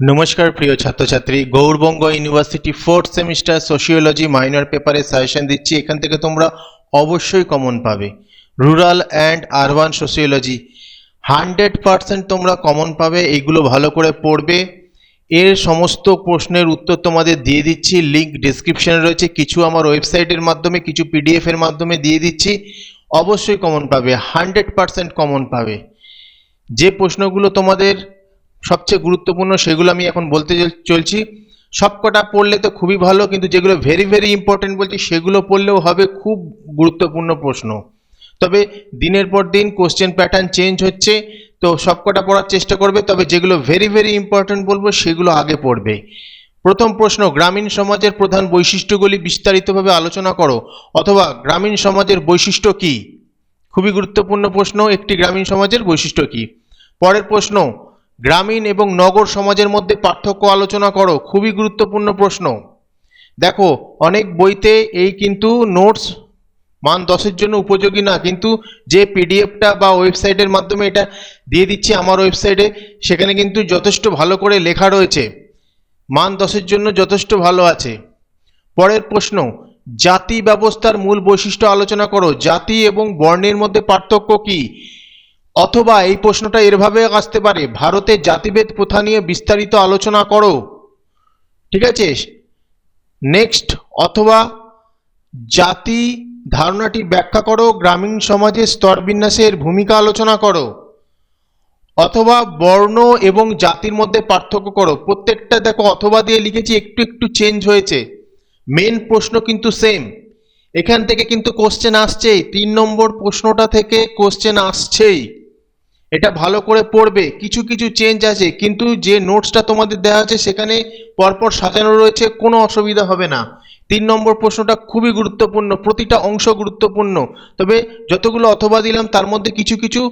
নমস্কার, প্রিয় ছাত্রছাত্রী। Gour Banga university fourth semester sociology minor পেপারে সাজেশন দিচ্ছি। এখান থেকে তোমরা অবশ্যই কমন পাবে। Rural and urban sociology hundred percent তোমরা কমন পাবে এইগুলো ভালো করে পড়বে। এর সমস্ত প্রশ্নের উত্তর তোমাদের দিয়ে দিচ্ছি। লিঙ্ক ডিসক্রিপশনে রয়েছে। কিছু আমার ওয়েবসাইটের মাধ্যমে, কিছু পিডিএফ এর মাধ্যমে দিয়ে দিচ্ছি। অবশ্যই কমন পাবে। হান্ড্রেড পারসেন্ট কমন পাবে। যে প্রশ্নগুলো তোমাদের সবচেয়ে গুরুত্বপূর্ণ সেগুলো আমি এখন বলতে চল- চলছি। সবকটা পড়লে তো খুবই ভালো, কিন্তু যেগুলো ভেরি ভেরি ইম্পর্টেন্ট বলছি, সেগুলো পড়লেও হবে খুব গুরুত্বপূর্ণ প্রশ্ন। তবে দিনের পর দিন কোশ্চেন প্যাটার্ন চেঞ্জ হচ্ছে, তো সবকটা পড়ার চেষ্টা করবে, তবে যেগুলো ভেরি ভেরি ইম্পর্টেন্ট বলব, সেগুলো আগে পড়বে। প্রথম প্রশ্ন, গ্রামীণ সমাজের প্রধান বৈশিষ্ট্যগুলি বিস্তারিতভাবে আলোচনা করো, অথবা গ্রামীণ সমাজের বৈশিষ্ট্য কী? খুবই গুরুত্বপূর্ণ প্রশ্ন, একটি গ্রামীণ সমাজের বৈশিষ্ট্য কি? পরের প্রশ্ন গ্রামীণ এবং নগর সমাজের মধ্যে পার্থক্য আলোচনা করো, খুবই গুরুত্বপূর্ণ প্রশ্ন। দেখো, অনেক বইতে এই কিন্তু নোটস মান দশের জন্য উপযোগী না, কিন্তু যে পিডিএফটা বা ওয়েবসাইটের মাধ্যমে এটা দিয়ে দিচ্ছি আমার ওয়েবসাইটে, সেখানে কিন্তু যথেষ্ট ভালো করে লেখা রয়েছে। মান দশের জন্য যথেষ্ট ভালো আছে। পরের প্রশ্ন, জাতি ব্যবস্থার মূল বৈশিষ্ট্য আলোচনা করো, জাতি এবং বর্ণের মধ্যে পার্থক্য কি? অথবা এই প্রশ্নটা এরভাবে আসতে পারে ভারতের জাতিভেদ প্রথা নিয়ে বিস্তারিত আলোচনা করো। ঠিক আছে? নেক্সট অথবা জাতি ধারণাটি ব্যাখ্যা করো, গ্রামীণ সমাজের স্তরবিন্যাসের ভূমিকা আলোচনা করো। অথবা বর্ণ এবং জাতির মধ্যে পার্থক্য করো। প্রত্যেকটা দেখো অথবা দিয়ে লিখেছি, একটু একটু চেঞ্জ হয়েছে। মেন প্রশ্ন কিন্তু সেম এখান থেকে কিন্তু কোশ্চেন আসছেই। তিন নম্বর প্রশ্নটা থেকে কোশ্চেন আসছেই। এটা ভালো করে পড়বে, কিছু কিছু চেঞ্জ আছে, কিন্তু যে নোটসটা তোমাদের দেওয়া আছে সেখানে পরপর সাজানো রয়েছে, কোনো অসুবিধা হবে না। তিন নম্বর প্রশ্নটা খুবই গুরুত্বপূর্ণ, প্রতিটা অংশ গুরুত্বপূর্ণ। তবে যতগুলো অথবা দিলাম, তার মধ্যে কিছু কিছু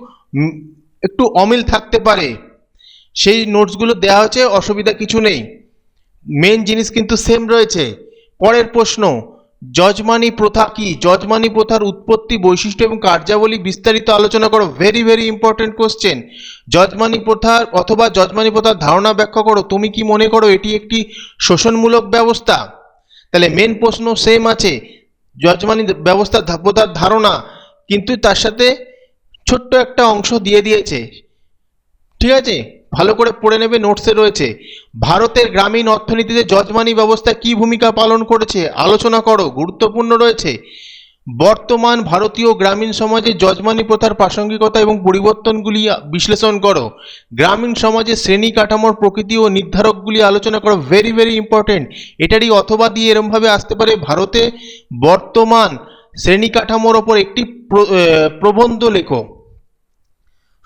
একটু অমিল থাকতে পারে। সেই নোটসগুলো দেওয়া হচ্ছে অসুবিধা কিছু নেই। মেন জিনিস কিন্তু সেম রয়েছে। পরের প্রশ্ন যজমানি প্রথা কি? যজমানি প্রথার উৎপত্তি, বৈশিষ্ট্য এবং কার্যাবলী বিস্তারিত আলোচনা করো। ভেরি ভেরি ইম্পর্টেন্ট কোশ্চেন যজমানি প্রথার অথবা যজমানি প্রথার ধারণা ব্যাখ্যা করো। তুমি কি মনে করো এটি একটি শোষণমূলক ব্যবস্থা? তাহলে মেন প্রশ্ন সেম আছে। যজমানি ব্যবস্থা প্রথার ধারণা, কিন্তু তার সাথে ছোট্ট একটা অংশ দিয়ে দিয়েছে। ঠিক আছে? ভালো করে পড়ে নেবে নোটসে রয়েছে। ভারতের গ্রামীণ অর্থনীতিতে যজমানি ব্যবস্থা কি ভূমিকা পালন করেছে? আলোচনা করো, গুরুত্বপূর্ণ রয়েছে। বর্তমান ভারতীয় গ্রামীণ সমাজে যজমানি প্রথার প্রাসঙ্গিকতা এবং পরিবর্তনগুলি বিশ্লেষণ করো। গ্রামীণ সমাজে শ্রেণি কাঠামোর প্রকৃতি ও নির্ধারকগুলি আলোচনা করো ভেরি ভেরি ইম্পর্টেন্ট এটারই অথবা দিয়ে এরমভাবে আসতে পারে, ভারতে বর্তমান শ্রেণি কাঠামোর ওপর একটি প্রবন্ধ লেখো।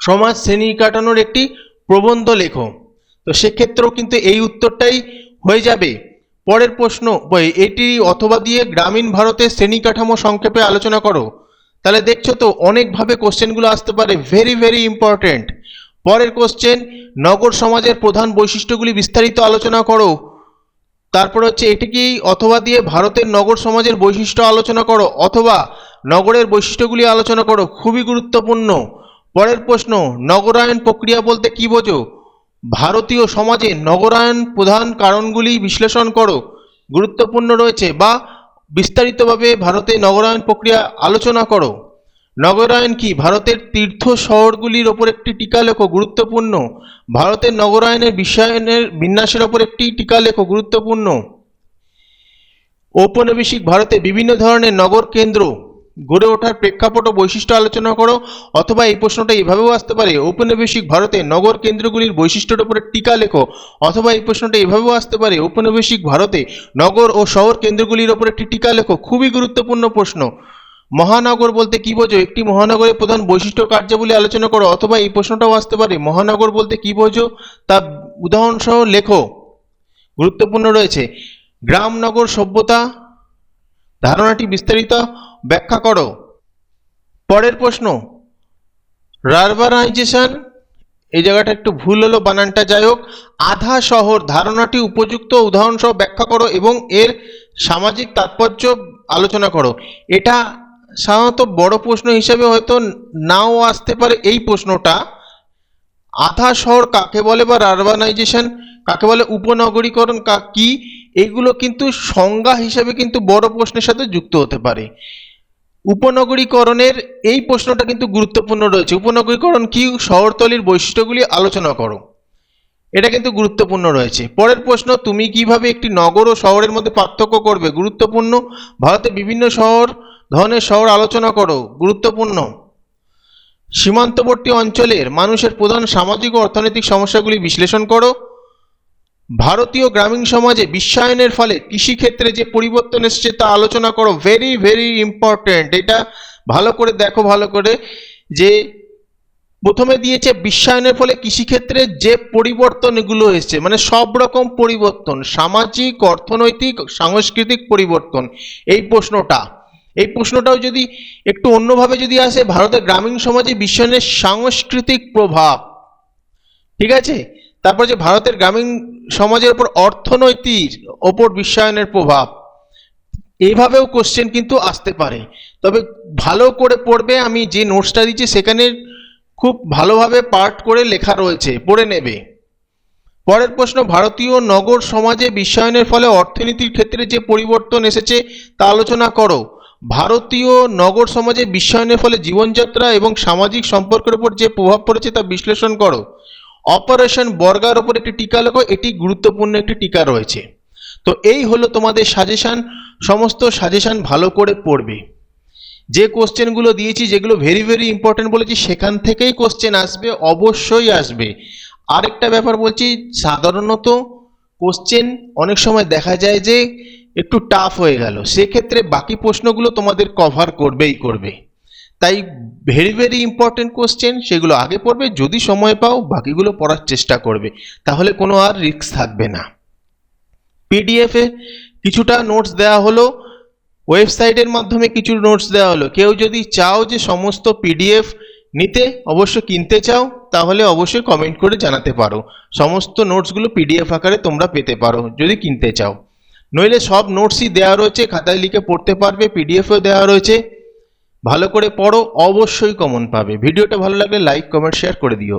সমাজ শ্রেণি কাটানোর একটি প্রবন্ধ লেখো। তো সেক্ষেত্রেও কিন্তু এই উত্তরটাই হয়ে যাবে। পরের প্রশ্ন এটি অথবা দিয়ে গ্রামীণ ভারতের শ্রেণি কাঠামো সংক্ষেপে আলোচনা করো। তাহলে দেখছ তো, অনেকভাবে কোশ্চেনগুলো আসতে পারে ভেরি ভেরি ইম্পর্টেন্ট পরের কোশ্চেন, নগর সমাজের প্রধান বৈশিষ্ট্যগুলি বিস্তারিত আলোচনা করো। তারপর হচ্ছে এটিকেই অথবা দিয়ে ভারতের নগর সমাজের বৈশিষ্ট্য আলোচনা করো, অথবা নগরের বৈশিষ্ট্যগুলি আলোচনা করো, খুবই গুরুত্বপূর্ণ। পরের প্রশ্ন, নগরায়ন প্রক্রিয়া বলতে কি বোঝো? ভারতীয় সমাজে নগরায়ন প্রধান কারণগুলি বিশ্লেষণ করো। গুরুত্বপূর্ণ রয়েছে বা বিস্তারিতভাবে ভারতে নগরায়ন প্রক্রিয়া আলোচনা করো। নগরায়ন কি? ভারতের তীর্থ শহরগুলির ওপর একটি টিকা লেখো, গুরুত্বপূর্ণ। ভারতের নগরায়নের বিশ্বায়নের বিন্যাসের ওপর একটি টিকা লেখো, গুরুত্বপূর্ণ। ঔপনিবেশিক ভারতে বিভিন্ন ধরনের নগর কেন্দ্র। গড়ে ওঠার প্রেক্ষাপট ও বৈশিষ্ট্য আলোচনা করো, অথবা এই প্রশ্নটা এভাবেও আসতে পারে, ঔপনিবেশিক ভারতে নগর কেন্দ্রগুলির বৈশিষ্ট্যের উপরে টিকা লেখো, অথবা এই প্রশ্নটা এভাবেও আসতে পারে, ঔপনিবেশিক ভারতে নগর ও শহর কেন্দ্রগুলির ওপর একটি টিকা লেখো, খুবই গুরুত্বপূর্ণ প্রশ্ন। মহানগর বলতে কি বোঝো? একটি মহানগরের প্রধান বৈশিষ্ট্য কার্যাবলী আলোচনা করো, অথবা এই প্রশ্নটাও আসতে পারে, মহানগর বলতে কি বোঝো? তা উদাহরণসহ লেখো। গুরুত্বপূর্ণ রয়েছে গ্রাম নগর সভ্যতা, ধারণাটি বিস্তারিত ব্যাখ্যা করো। পরের প্রশ্ন রারবানাইজেশন এই জায়গাটা একটু ভুল হলো, বানানটা যাই হোক, আধা শহর ধারণাটি উপযুক্ত উদাহরণসহ ব্যাখ্যা করো এবং এর সামাজিক তাৎপর্য আলোচনা করো। এটা সাধারণত বড় প্রশ্ন হিসেবে হয়তো নাও আসতে পারে এই প্রশ্নটা। আধা শহর কাকে বলে বা আরবানাইজেশন কাকে বলে উপনগরীকরণ, কা, কি এগুলো কিন্তু সংজ্ঞা হিসেবে কিন্তু বড় প্রশ্নের সাথে যুক্ত হতে পারে। উপনগরীকরণের এই প্রশ্নটা কিন্তু গুরুত্বপূর্ণ রয়েছে। উপনগরীকরণ কি? শহরতলির বৈশিষ্ট্যগুলি আলোচনা করো। এটা কিন্তু গুরুত্বপূর্ণ রয়েছে। পরের প্রশ্ন, তুমি কীভাবে একটি নগর ও শহরের মধ্যে পার্থক্য করবে? গুরুত্বপূর্ণ। ভারতে বিভিন্ন শহর, ধরনের শহর আলোচনা করো। গুরুত্বপূর্ণ। সীমান্তবর্তী অঞ্চলের মানুষের প্রধান সামাজিক ও অর্থনৈতিক সমস্যাগুলি বিশ্লেষণ করো। ভারতীয় গ্রামীণ সমাজে বিশ্বায়নের ফলে কৃষিক্ষেত্রে যে পরিবর্তন এসেছে তা আলোচনা করো। ভেরি ভেরি ইম্পর্ট্যান্ট এটা ভালো করে দেখো, ভালো করে। যে প্রথমে দিয়েছে বিশ্বায়নের ফলে কৃষিক্ষেত্রে যে পরিবর্তনগুলো এসেছে মানে সব রকম পরিবর্তন, সামাজিক, অর্থনৈতিক, সাংস্কৃতিক পরিবর্তন, এই প্রশ্নটা। এই প্রশ্নটাও যদি একটু অন্যভাবে যদি আসে, ভারতের গ্রামীণ সমাজে বিশ্বায়নের সাংস্কৃতিক প্রভাব, ঠিক আছে? তারপর যে ভারতের গ্রামীণ সমাজের উপর অর্থনৈতিক ওপর বিশ্বায়নের প্রভাব এইভাবেও কোশ্চেন কিন্তু আসতে পারে। তবে ভালো করে পড়বে, আমি যে নোটসটা দিচ্ছি সেখানে খুব ভালোভাবে পার্ট করে লেখা রয়েছে, পড়ে নেবে। পরের প্রশ্ন, ভারতীয় নগর সমাজে বিশ্বায়নের ফলে অর্থনীতির ক্ষেত্রে যে পরিবর্তন এসেছে তা আলোচনা করো। ভারতীয় নগর সমাজে বিশ্বায়নের ফলে জীবনযাত্রা এবং সামাজিক সম্পর্কের উপর যে প্রভাব পড়েছে তা বিশ্লেষণ করো। অপারেশন বর্গার ওপর একটি টিকা লেখো, এটি গুরুত্বপূর্ণ একটি টিকা রয়েছে। তো এই হলো তোমাদের সাজেশন সমস্ত সাজেশন ভালো করে পড়বে। যে কোশ্চেনগুলো দিয়েছি, যেগুলো ভেরি ভেরি ইম্পর্টেন্ট বলেছি, সেখান থেকেই কোশ্চেন আসবে, অবশ্যই আসবে। আরেকটা ব্যাপার বলছি, সাধারণত কোশ্চেন অনেক সময় দেখা যায় যে একটু টাফ হয়ে গেল, সেক্ষেত্রে বাকি প্রশ্নগুলো তোমাদের কভার করবেই করবে। তাই ভেরি ভেরি ইম্পর্টেন্ট কোশ্চেন সেগুলো আগে পড়বে, যদি সময় পাও, বাকিগুলো পড়ার চেষ্টা করবে। তাহলে কোনো আর রিস্ক থাকবে না। পিডিএফে কিছুটা নোটস দেওয়া হলো ওয়েবসাইটের মাধ্যমে কিছু নোটস দেওয়া হলো। কেউ যদি চাও যে সমস্ত পিডিএফ নিতে, অবশ্য কিনতে চাও, তাহলে অবশ্যই কমেন্ট করে জানাতে পারো। সমস্ত নোটসগুলো পিডিএফ আকারে তোমরা পেতে পারো, যদি কিনতে চাও। নইলে সব নোটসই দেওয়া রয়েছে, খাতায় লিখে পড়তে পারবে পিডিএফও দেওয়া রয়েছে। ভালো করে পড়ো অবশ্যই কমন পাবে। ভিডিওটা ভালো লাগলে লাইক কমেন্ট শেয়ার করে দিও।